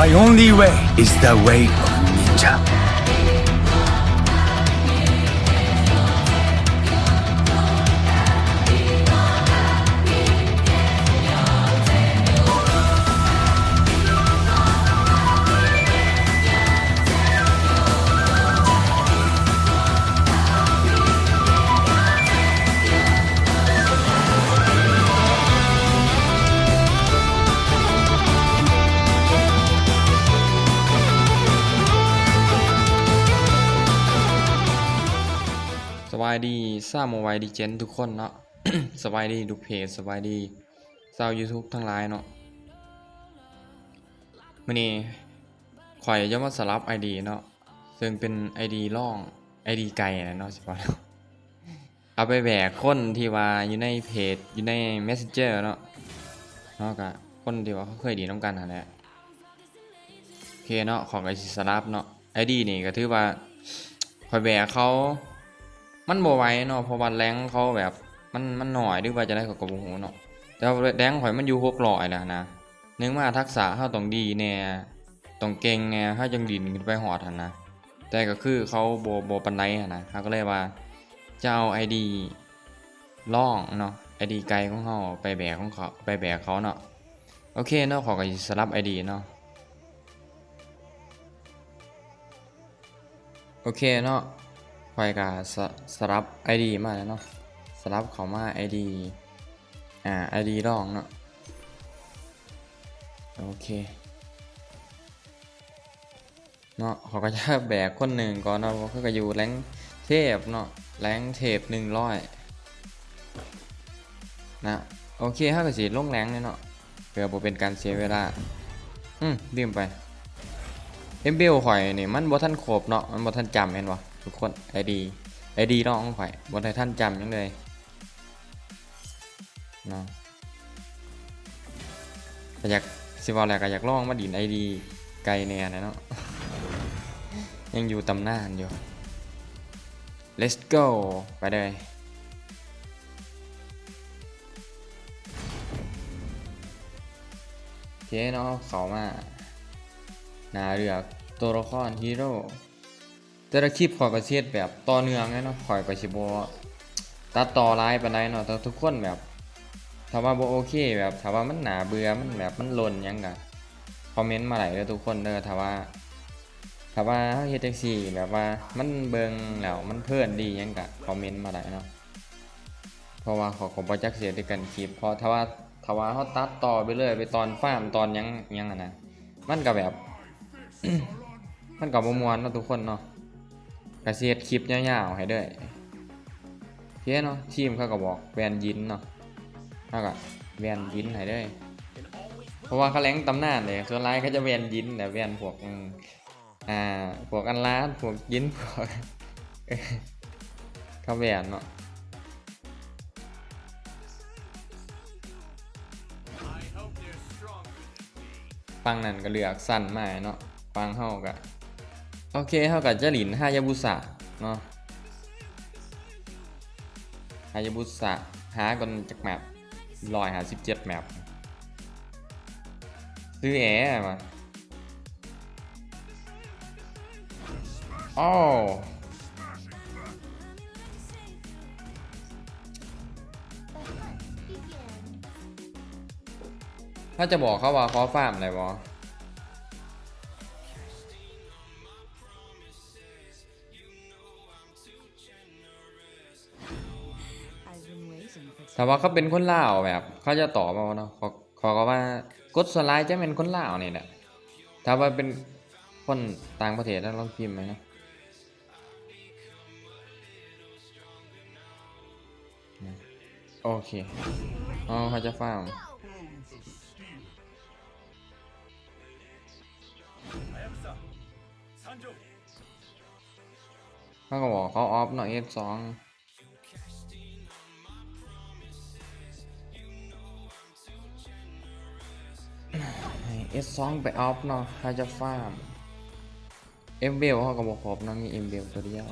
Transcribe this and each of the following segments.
My only way is the way of ninja. สร้างโมบายดีเจนทุกคนเนาะสบายดีทุกเพจสบายดีชาว YouTube ทั้งหลายเนาะมื่อนี้ข่อยจะมาสลับ ID เนาะซึ่งเป็น ID ล่อง ID ไกลนะเนาะสิพอแล้วเอาไปแบกคนที่ว่าอยู่ในเพจอยู่ใน Messenger เนาะเนาะกะคนที่ว่าเขาเคยดีน้ำกันหั่นแหละโอเคเนาะของไอซิสลับเนาะ ID นี่ก็ถือว่าข่อยแบกเขา มันบ่ไหวเนาะเพราะว่าแรงเขาแบบมันมันหน่อยหรือว่าจะได้กับกบหูเนาะแต่ว่าแรงข่อยมันอยู่หกร้อยแล้วนะเนื่องมาทักษะเฮาต้องดีแน่ต้องเก่งแน่เฮาจังดินขึ้นไปหอดหันนะแต่ก็คือเขาบ่บ่ปานใดหันนะเฮาก็เลยว่าจะเอา ID ล่องเนาะ ID ไกลของเฮาไปแบกของเขาไปแบกเขาเนาะโอเคเนาะขอก็สิสลับ ID เนาะโอเคเนาะ อยก็สสลับ ID มาแล้วเนาะสลับเขามา ID อ่า ID รองเนาะโอเคเนาะเขาก็จะแบกคนหนึ่งก่อนเนาะเพราะเขาก็อยู่แรงเทพเนาะแรงเทพหนึ่งร้อยนะโอเคเขาก็สิลงแรงเลยเนาะเพื่อบ่เป็นการเสียเวลาอืมลืมไปเอ็มเบลข่อยนี่มันบ่ทันครบเนาะมันบ่ทันจำเห็นบ่ ทุกคน ID ID น้องข่อยบนไททันจำยังเลยเนาะอยากสิบอกแหลกอยากลองมาดิน ID ไกลแน่นะเนาะยังอยู่ตำนานอยู่ let's go ไปเลยโอเคเนาะเขามาหนาเรือตัวละครฮีโร่ แต่ละคลิปข่อยประเทศแบบต่อเนื่องเนาะข่อยก็สิบ่ตัดต่อหลายปานใดเนาะแต่ทุกคนแบบถ้าว่าบ่โอเคแบบถ้าว่ามันหนาเบื่อมันแบบมันลนยังก็คอมเมนต์มาหลายเด้อทุกคนเด้อถ้าว่าถ้าว่าเฮาเฮ็ดจังซี่แบบว่ามันเบิงแล้วมันเพลินดียังก็คอมเมนต์มาได้เนาะเพราะว่าขอขอบ่จักเสียด้วยกันคลิปเพราะถ้าว่าถ้าว่าเฮาตัดต่อไปเรื่อยไปตอนฟ้ามตอนยังยังอะนะมันก็แบบ มันก็บมวนเนาะทุกคนเนาะ กระเสียดคลิปยาวๆให้ด้วยโอเคเนาะทีมเขาก็บอกแวนยินเนาะเขาก็แวนยินให้ด้วยเพราะว่าเขาแรงตำนานเลยส่วนร้ายเขาจะแวนยินแต่แวนพวกอ่าพวกอันลาดพวกยินพวกเขาแวนเนาะฟังนั่นก็เลือกสั้นมาเนาะฟังเฮาก็ โอเคเท่ากับเจาหลินฮายาบุสะเนาะฮายาบุสะหากันจากแมปลอยหาสิบเจ็ดแมปซื้อแอมาอ้าวถ้าจะบอกเขาว่าเขาฟาร์มอะไรบอ แต่ว่าเขาเป็นคนลาวแบบ เขาจะตอบมาเนาะขอขอก็ว่ากดสไลด์จะเป็นคนลาวนี่แหละถ้าว่าเป็นคนต่างประเทศแล้วลองพิมพ์ไหมนะโอเคอ๋อเขาจะฟังเขาก็บอกเขาออฟเนาะ F2 เอสสองไปออฟเนาะถ้าจะฟาร์มเอ็มเบลเขาก็บอกครบนะมีเอ็มเบลตัวเดียว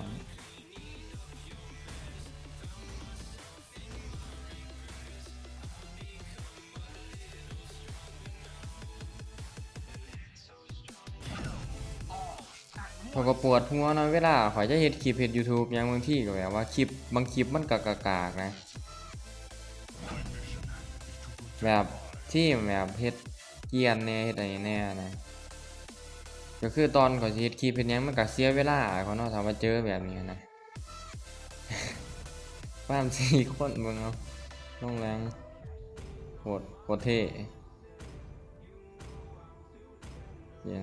เขาก็ปวดหัวเนาะเวลาขอยจะเฮ็ดคลิปเฮ็ด YouTube อย่างบางที่ก็แบบว่าคลิปบางคลิปมันก็กากๆนะ แบบที่แบบเฮ็ด เกียนแน่เฮ็ดอะไรแน่นะก็คือตอนก่อนสิเฮ็ดคลิปเฮ็ดหยังมันก็เสียเวลาเขาเนาะถ้ามาเจอแบบนี้นะป้ามสี่คนเบิ่งเอาลงแรงโคตรโคตรเท่เหี้ย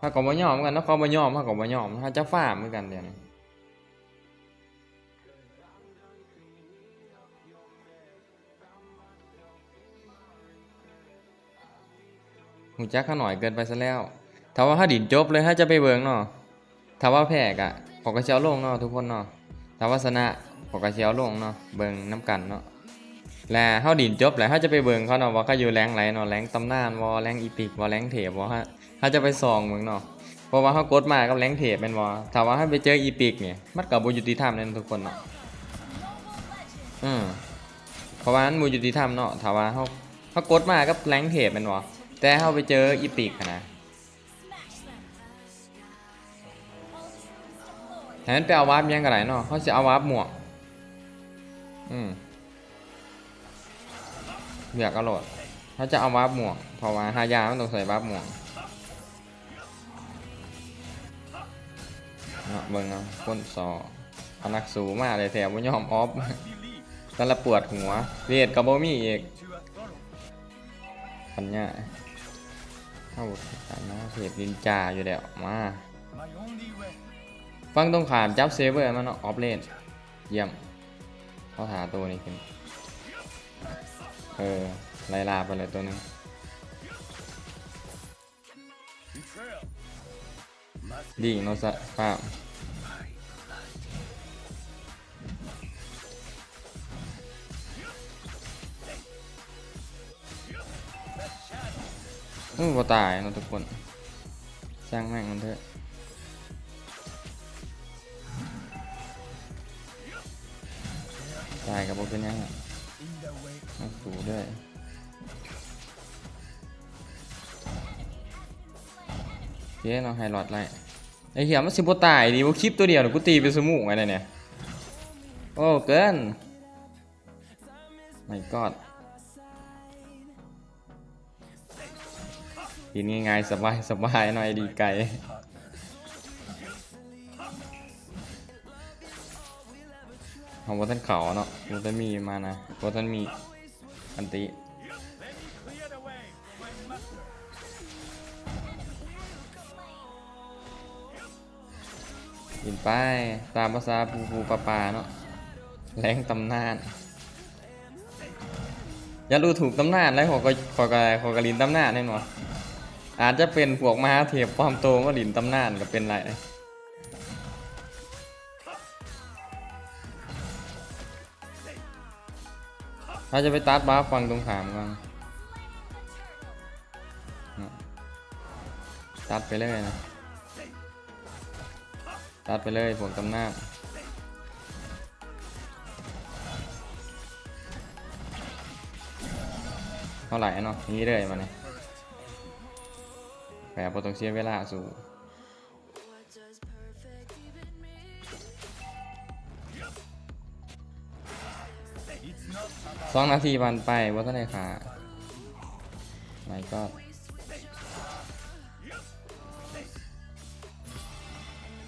ถ้าก็บ่ยอมกันเนาะเขาบ่ยอมเขาก็บ่ยอมถ้าจะฟามเหมือนกันเดี๋ยวนี้ หูจักเขาหน่อยเกินไปซะแล้วถ้าว่าถ้าดินจบเลยถ้าจะไปเบิงเนาะถ้าว่าแพ้กะขอกระเชียวลงเนาะทุกคนเนาะถ้าว่าชนะขอกระเชียวลงเนาะเบิงน้ำกันเนาะและเฮาดินจบแล้วเฮาจะไปเบิงเขาเนาะว่าเขาอยู่แรงไหนเนาะแรงตำนานบ่แรงอีพิกบ่แรงเทปบ่ฮะเฮาจะไปส่องเบิ่งเนาะเพราะว่าเฮากดมากับแรงเทปแม่นบ่ถ้าว่าเฮาไปเจออีพิกเนี่ยมันก็บ่ยุติธรรมแน่นอนทุกคนเนาะอืมเพราะว่ามันบ่ยุติธรรมเนาะถ้าว่าเฮาเฮากดมากับแรงเทปแม่นบ่ แต่เฮาไปเจออีพิกนะแทนไปเอาวาร์ปยังกันไหนเนาะเขาจะเอาวาร์ปหมวกอืมเบียกอรดเขาจะเอาวาร์ปหมวกเพราะว่าหายามันต้องใส่วาร์ปหมวกเนาะเบิ่งเอาคนสอพนักสูงมากเลยแถมว่ยอมออฟตอนละปวดหัวเวียดกับโบมี่อีกปัญญา เข้าฐานะเพจนินจาอยู่แล้วมาฟังตรงขามจับเซเวอร์มันเนาะออฟเลนเยี่ยมเขาหาตัวนี้ขึ้นเออไล่ลาไปเลยตัวนึงดีโนสะป้า อือบ่ตายเนาะทุกคน สร้างแม่งมันเถอะตายกับบ่เป็นหยังอะ In the way. ต้องสูด้วยเจ๊เราไฮลอดไล่ไอเหี้ยมันสิบตายดิบ่าคลิปตัวเดียวน่ะกูตีเป็นสมูกอะไรเนี่ย โอ้เกินไม่กอด กินง่ายๆสบายสบายหน่อยดีไก่ของวัตันเขาเนาะวัตันมีมานะวัตันมีอันติ Clear the way. My master. กินไปตามภาษาปูปูปลาปลาเนาะแรงตำนานอย่าดูถูกตำนานแล้วขอกขอกขอกระลินตำนานแน่นอน อาจจะเป็นพวกมหาเทพความโตก็ลินตำนานก็เป็นไรถ้าจะไปตัดบ้าฟังตรงขามกันตัดไปเลยนะ ตัดไปเลยพวกตำนาเท่าไหร่เนาะนี้เลยมาเนี่ย แบบบ่ต้องเสียเวลาสู่สองนาทีผ่านไปว่าท่านไหนขาไม่ก็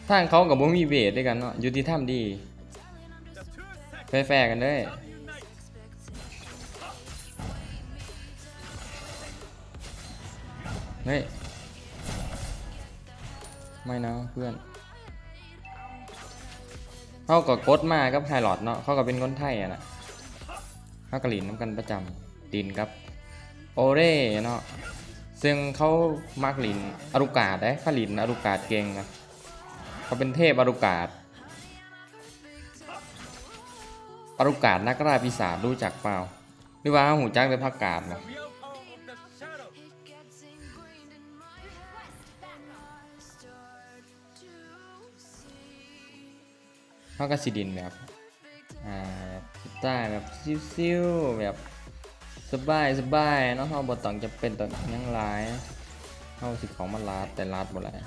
ทางเขากับบ่มีเวทด้วยกันเนาะยุติธรรมดีแฟร์กันเลยเฮ้ย ไม่นะเพื่อนเขาก็กดมากับไฮลอดเนาะเขาก็เป็นคนไทยอะนะเขากระหลินน้ำกันประจำดินครับโอเร่เนาะซึ่งเขามักหลินอรุกาดได้เขาหลินอรุกาดเก่งนะเขาเป็นเทพอรุกาดอรุกาดนักล่าปีศาจรู้จักเปล่าหรือว่าหูจักเลยพักกาดนะ เขาก็สิดินแบบอ่าแบบสไตล์แบบซิวๆแบบสบายสบายเนาะเขาบ่ต้องจะเป็นตองยังหลายเข้าสิของมันลาดแต่ลาดบ่หลย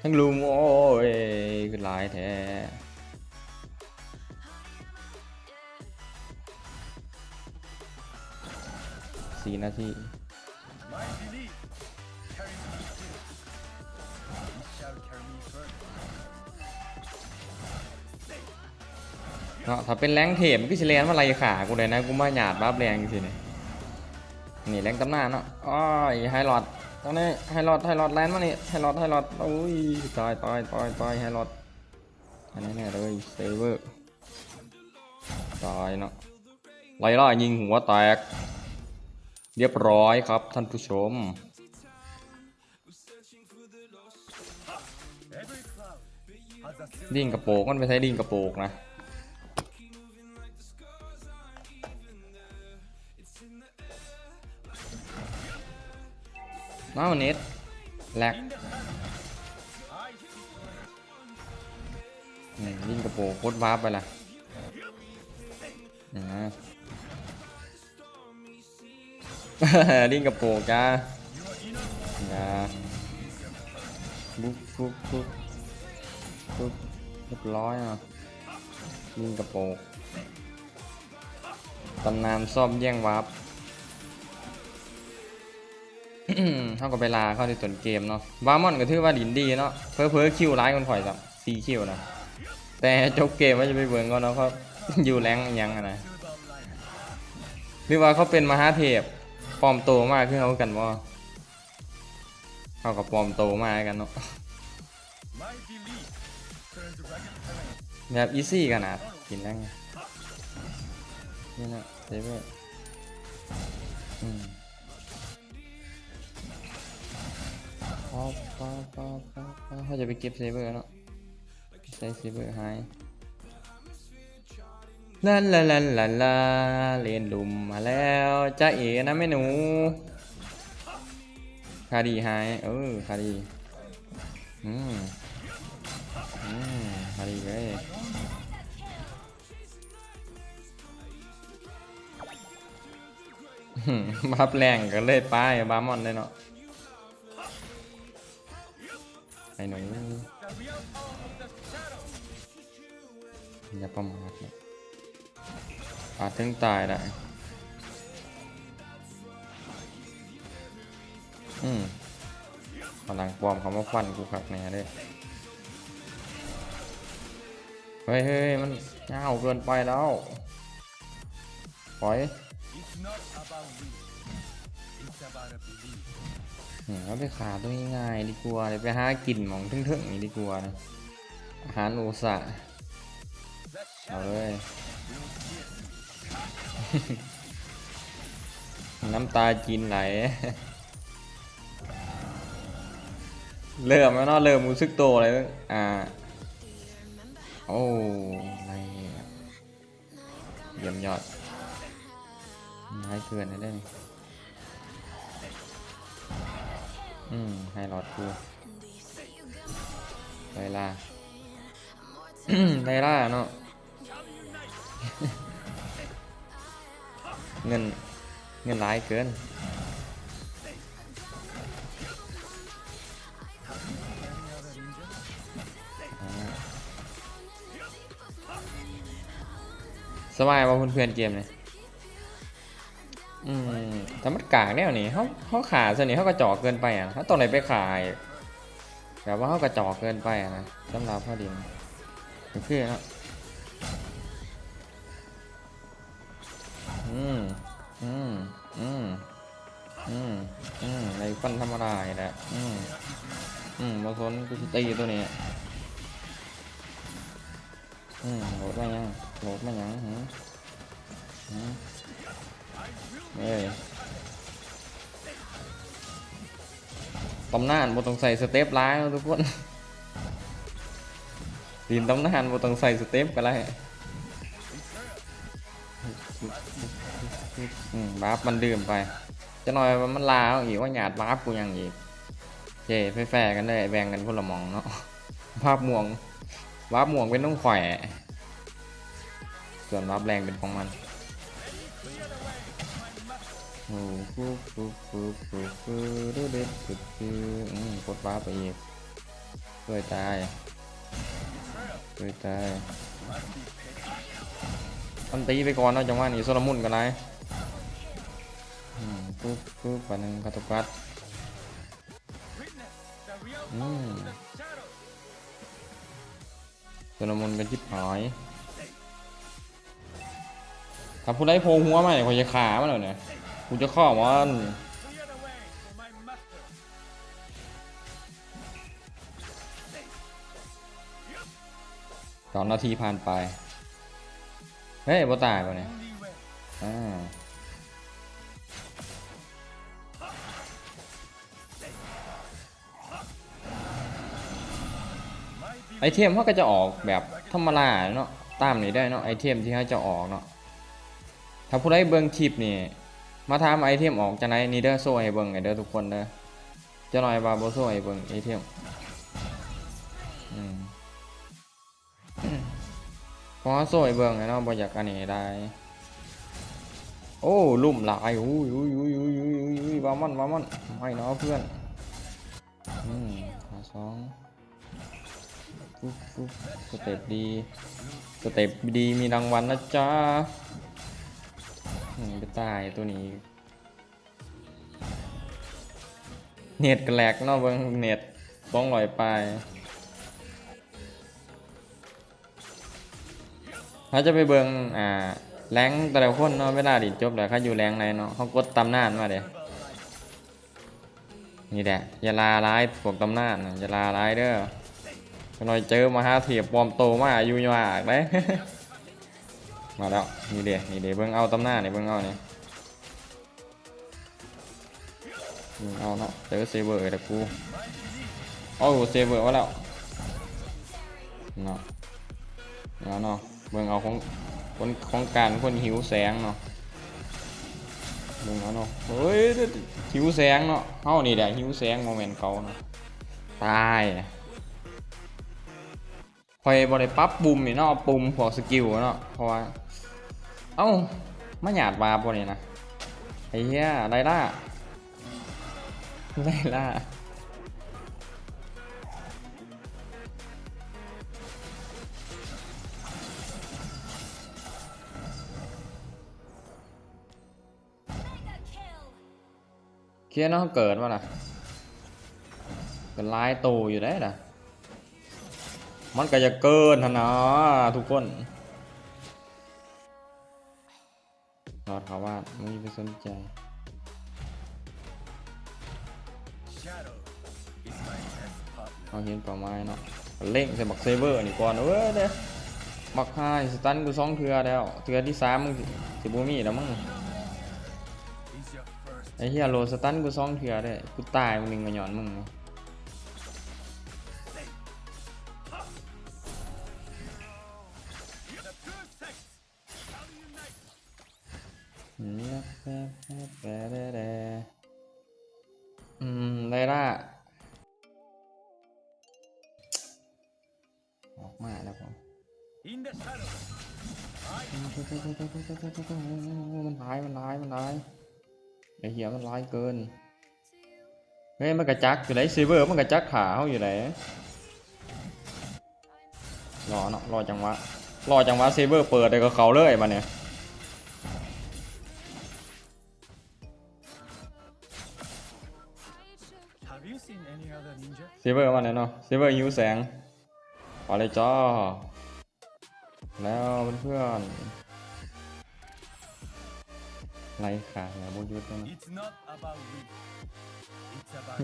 ทั้งลุมโอ้ยคือลายแท้สี่นาที นาะถ้าเป็นแรงเทมก็สิแลนมาไล่ขากูเลยนะกูมาหยาดบ้าแรงสิเนี่ยนี่แรงตำนานเนาะอ้อยไฮลอดตอนนี้ไฮลอดไฮลอดแลนมานี่ไฮลอดไฮลอดโอ้ยตายตายตายตายไฮลอดอันนี้แน่เลยเซเวอร์ตายเนาะไล่ล่ายิงหัวแตก เรียบร้อยครับท่านผู้ชมดิ่งกระโปงมันไม่ใช่ดิ่งกระโปงนะ น้าวเน็ตแลก in the hand. I speak อืมดิ่งกระโปงโคตรวาร์ปไปละอ่าดิ่งกระโปงจ้า your inner อย่าบุ๊บบุ๊บบุ๊บบุ๊บเรียบร้อยอะดิ่งกระโปงตำนานซ่อมแย่งวาร์ป เขาก็ไปลาเข้าในส่วนเกมเนาะบาร์มอนก็ถือว่าดินดีเนาะเพอเพอคิวร้ายคนข่อยสับซีคิวนะแต่จบเกมว่าจะไปเบิ่งก่อนเนาะเขาอยู่แรงยังอะนะหรือว่าเขาเป็นมหาเทพปลอมโตมากขึ้นเขากันว่าเขากับปลอมโตมากกันเนาะแบบอีซี่กันนะกินแรงไงนี่นะเซเวอ ร์อืมพอพอพอพอพอเขาจะไปเก็บเซเวอร์เนาะใช้เซเวอร์หายลาลาลาลาลาเรนลุมมาแล้วจ้าเอ๋นะแม่หนูคาดีหายเออคาดีอืมอืมคาดีเลยมบับแรงก็เลยป้ายบามอนเลยเนาะ อ้หนูอย่าประมาทนะอาจถึงตายได้อืมพลังปลอมเขามาฟันกูขักแน่เลยเฮ้ยเฮ้ยมันเงาเกินไปแล้วปล่อย It's not about will. It's about a belief. อืมเอาไปขาตัวง่ายๆดีกว่าเดี๋ยวไปหากินมองทึ่งๆนี่ดีกว่านะอาหารโอุตสาเอาเลยน้ำตาจีนไหล เริ่มแล้วเนาะเริ่มรู้สึกโตเลยอ่า โอ้อะไรเยี่ยมยอดน้อยเกินได้นี่ อืมให้รอดกูไลล่าไลล่าเนาะเงินเงินร้ายเกินสบายป่ะเพื่อนๆเกมเนี่ย อืมแต่มันกากแนวนี้เขาเขาขาส่วนนี้เขากระจอกเกินไปอะเขาต้องไหนไปขายแบบว่าเขากระจอกเกินไปอะนะสำหรับพ่อดินคือเนาะอืมอืมอืมอืมอืมในฟันธรรมดานี่แหละอืมอืมบางคนกูสิตีตัวนี้อืมโหลดมายังโหลดมายังหืมหืม ตำนานบ่ต้องใส่สเต็ปร้ายแล้วทุกคนตีนตำนานบ่ต้องใส่สเต็ปก็ได้อืมบาฟมันดื่มไป จะหน่อยว่ามันลาเอาอีกว่าหยาดบาฟกูยังอีกเจแฟร์ๆกันเลยแบ่งกันคนละหมองเนาะภาพม่วงวาร์ปหม่วงเป็นต้องแขวะส่วนวาร์ปแรงเป็นของมัน โอ้ฟูฟูฟูฟูฟูดูเด็ดสุดคืออืมกดวาไปอีกเพื่อตายเพื่อตายมันตีไปก่อนเนาะจังหวะนี้โซลามุนกันไรปุ๊บปุ๊บปันหนึ่งคาตุกัส Witness the real อืมโซลามุนกันชิบหายถ้าผู้ใดโผล่หัวมาเนี่ยจะขามันเลยเนี่ย กูจะข้อมันสองนาทีผ่านไป เฮ้ยบ่ตายป่ะเนี่ยอ่าไอเทมเขาก็จะออกแบบธรรมดาเนาะตามนี้ได้เนาะไอเทมที่เขาจะออกเนาะถ้าผู้ใดเบิ่งคลิปนี่ มาทำไอเทมออกจะไหนนี่เด้อโซ่ให้เบิงไอเด้อทุกคนเด้อจะหน่อยว่าบ่โซ่ให้เบิงไอเทมพอโซ่ให้เบิงไงเนาะบอยากอันนี้ได้ โอ้ลุ่มหลายอุ้ยอุ้ยอุ้ยอุ้ยอุ้ยอุ้ยอุ้ยบามันบามันไม่เนาะเพื่อนอืมขาสองฟุ๊บฟุ๊บสเต็ปดีสเต็ปดีมีรางวัลนะจ๊ะ ไปตายตัวนี้ เน็ตกระแหลกเนอกเบิ้งเน็ตบ้องลอยไปถ้าจะไปเบิ้งอ่าแรงแต่ละคนเนาะเวลาดิจบแล้วเขาอยู่แรงไหนเนาะเขากดตำนานมาเด้นี่แหละอย่าลาร้ายพวกตำนานอย่าลาร้ายเด้อหน่อยเจอมาหาเทียบปลอมโตมาอยู่ยากได้ มาแล้วนี่เดี๋ยนี่เดี๋ยวเบิ่งเอาตำหน้าเนี่ยเบิ่งเอาเนี่เบิ่งเอาเนาะเจอเซเบอร์แต่กูโอ้เซเบอร์ว่าแล้วเนาะเอาเนาะเบิ่งเอาของคนของการคนหิวแสงเนาะเบิ่งเอาเนาะเฮ้ยหิวแสงเนาะเฮานี่แหละหิวแสงโมเมนต์เขาเนาะตายคอยบริปั๊บปุ่มนี่เนาะปุ่มพวกสกิลเนาะเพราะว่า เอ้ามาหยาดวาพวกนี้นะไอ้เหี้ยไลล่าไลล่าเคียนเนาเกิดมาน่ะเกิดลายโตอยู่ได้น่ะมันก็จะเกินหั่นนะทุกคน รอดเขาว่าไม่ไปสนใจเอาเห็นป่าไม้เนาะเล่งใส่บักเซเบอร์นี่ก่อนเว้ยเด้บักไฮสตันกูสองเทือแล้วเทือที่สามมึงสิบูมี่แล้วมึงไอ้เหี้ยโลสตันกูสองเทือได้กูตายมึงหนึ่งมาหย่อนมึงนะ ไลล่า ออกมาแล้วผมมันร้าย มันร้าย มันร้ายไอเหี้ยมันร้ายเกิน เฮ้ย มันกระจักอยู่ไหนซีเวอร์ มันกระจักขาเขาอยู่ไหนรอเนาะรอจังหวะรอจังหวะซีเวอร์เปิดเลยก็เขาเลยมาเนี่ย other ninja? ซีเวอร์มาเนี่ยเนาะซีเวอร์หิวแสงขอเลยจ้าแล้วเพื่อนๆไรขาดแล้วบุยุทธ์นะ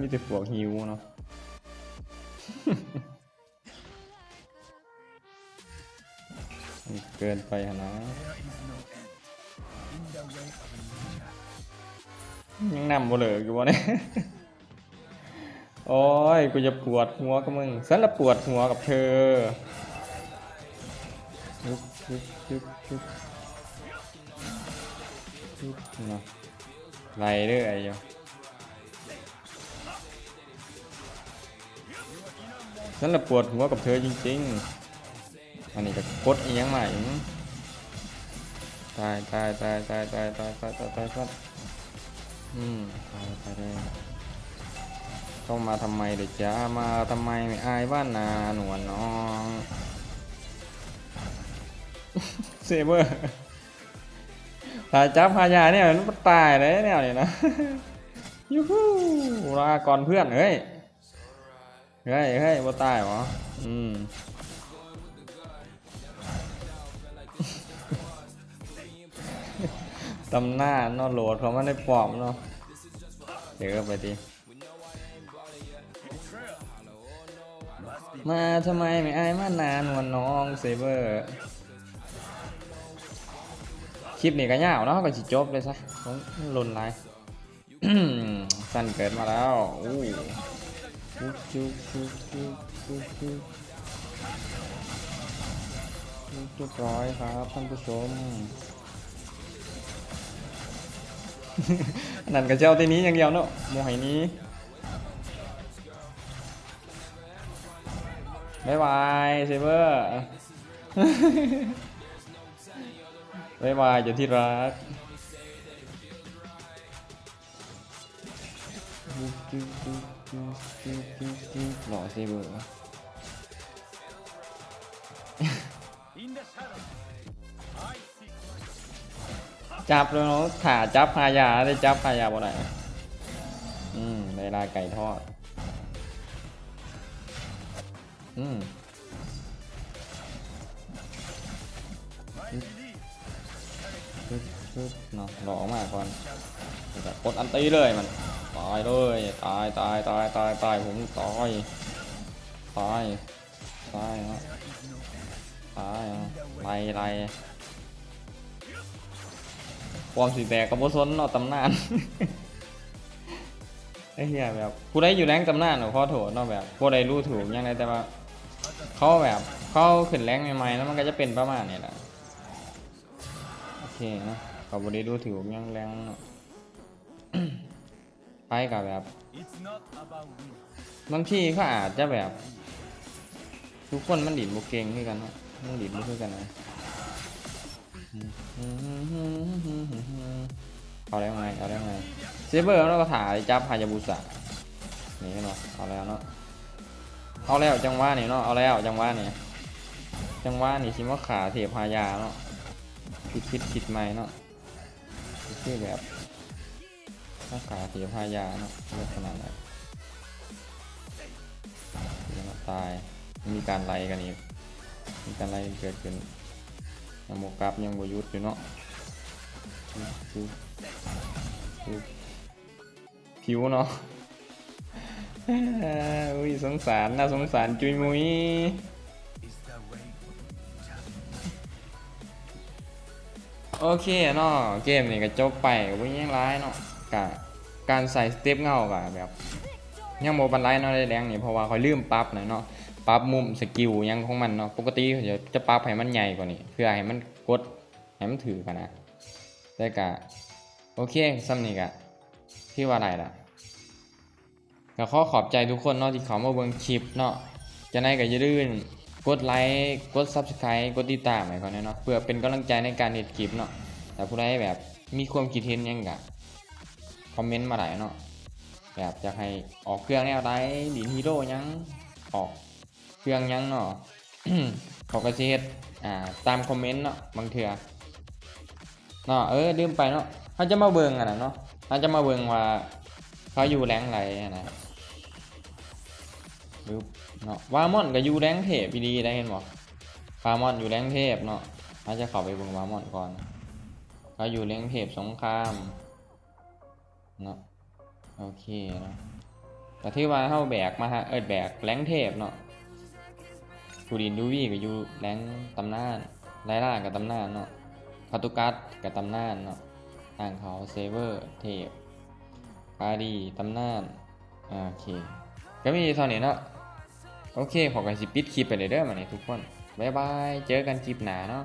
มีแต่พวกหิวเนาะเกินไปนะยังนำบ่เลืออยู่วะเนี่ย โอ้ย กูจะปวดหัวกับมึงฉันละปวดหัวกับเธอยุบยุบยุบยุบยุบนะไรเรื่อยอยู่ฉันละปวดหัวกับเธอจริงๆ อันนี้ก็กดอีหยังใหม่ตายตายตายตายตายตายตายตายตายตายอืมตายไปเลย เข้ามาทำไมเด็กจ้ามาทำไมไม่อายบ้านนาหนวลน้องเซเบอร์ถ้าจับพายาเนี่ยมันตายเลยเนี่ยนี่นะยูฮูลาก่อนเพื่อนเฮ้ยเฮ้ยเฮ้ยบ่ตายเหรออืมตำหน้านอโหลดเขามาในปลอมเนาะเดี๋ยวก็ไปดิ มาทำไมไม่อายมานานวันน้องเซเบอร์คลิปนี้ก็ยาวเนาะก็สิจบเลยซะผมลนไลสั้นเกิดมาแล้วอู้จุ๊บจุ๊บจุ๊บจุ๊บจุ๊บจุ๊บเรียบร้อยครับท่านผู้ชมนั่นก็เจ้าที่นี้อย่างเดียวเนาะโมหอยนี้ บ๊ายบายเซเบอร์บ๊ายบายอยู่ที่รักหล่อเซเบอร์จับเลยเนาะขาจับพายาได้จับพายาบ่ได้อืมได้ลาไก่ทอด อืมปึ๊บปึ๊บเนาะหล่อมากก่อนกดอันตีเลยมัน ตายเลย ตายตายตายตายตายผมตาย ตาย ตายเนาะตายไล่ไล่ความสีแดงกับโบซนเนาะตำนานไอ้เหี้ยแบบผู้ใดอยู่แรงตำนานเนาะขอโทษเนาะแบบผู้ใดรู้ถูกยังไงแต่ว่า เขาแบบเขาขึ้นแรงใหม่ๆแล้วมันก็จะเป็นประมาณนี้แหละโอเคนะเขาบริดูถือว่ายังแรงไปกับแบบบางทีเขาอาจจะแบบ ทุกคนมันดิดบุเก่งคือกันนะมันดิดบุคือกันนะเอาแล้วไงเอาแล้วไงเซเบอร์แล้วก็ถ่ายจับฮายาบุสะนี่เนาะเอาแล้วเนาะ เอาแล้วจังหวะนี่เนาะเอาแล้วจังหวะนี่จังหวะนี่คิดว่าขาเทียพายาเนาะคิดคิดคิดใหม่เนาะคือแบบถ้าขาเทียพายาเนาะเลือกขนาดไหนเดี๋ยวมาตายมีการไล่กันอีกมีการไล่เกิดขึ้นยังโมกับยังบหยุดอยู่เนาะคิวเนาะ อุ้ยสงสารน่าสงสารจุยมุยโอเคเนาะเกมนี่ก็จบไปวิ่งยังร้ายเนาะกะการใส่สเต็ปเงากะแบบยังโมบันไลเนาะได้แรงนี่เพราะว่าคอยลืมปรับหน่อยเนาะปรับมุมสกิลยังของมันเนาะปกติจะจะปรับให้มันใหญ่กว่านี้เพื่อให้มันกดให้มันถือกันนะแต่กะโอเคซ้ำนี่กะที่ว่าอะไรล่ะ ก็ขอขอบใจทุกคนเนาะที่เขามาเบิ่งคลิปเนาะจะไหนก็อย่าลืมกดไลค์กด Subscribe กดติดตามให้ก่อนเนาะเพื่อเป็นกำลังใจในการเฮ็ดคลิปเนาะแต่ผู้ใดแบบมีความคิดเห็นยังกะคอมเมนต์มาได้เนาะแบบอยากให้ออกเครื่องแนวใดดินฮีโร่ยังออกเครื่องยังเนาะขอกระเช็ดอ่าตามคอมเมนต์เนาะบางเถื่อเนาะเออลืมไปเนาะเขาจะมาเบิ่งอะนะเนาะเขาจะมาเบิ่งว่าเขาอยู่แรงไหนะ นะรูปเนาะวามอนก็อยู่แรงเทพพีดีได้เห็นบ่วามอนอยู่แรงเทพเนาะเขาจะเข้าไปเบิ่งวามอนก่อนเขาอยู่แรงเทพสงครามเนาะโอเคเนาะแต่ที่ว่าเข้าแบกมาฮะเอิดแบกแรงเทพเนาะกูดินดูวี่กับยูแรงตำนานไลล่ากับตำนานเนาะคาตุกัสกับตำนานเนาะทางเขาเซเวอร์เทพปาดีตำนานโอเคก็มีเท่านี้เนาะ โอเคขอกันสิปิดคลิปไปเลยเด้อมาเนี่ยทุกคน บ๊ายบาย เจอกันคลิปหนาเนาะ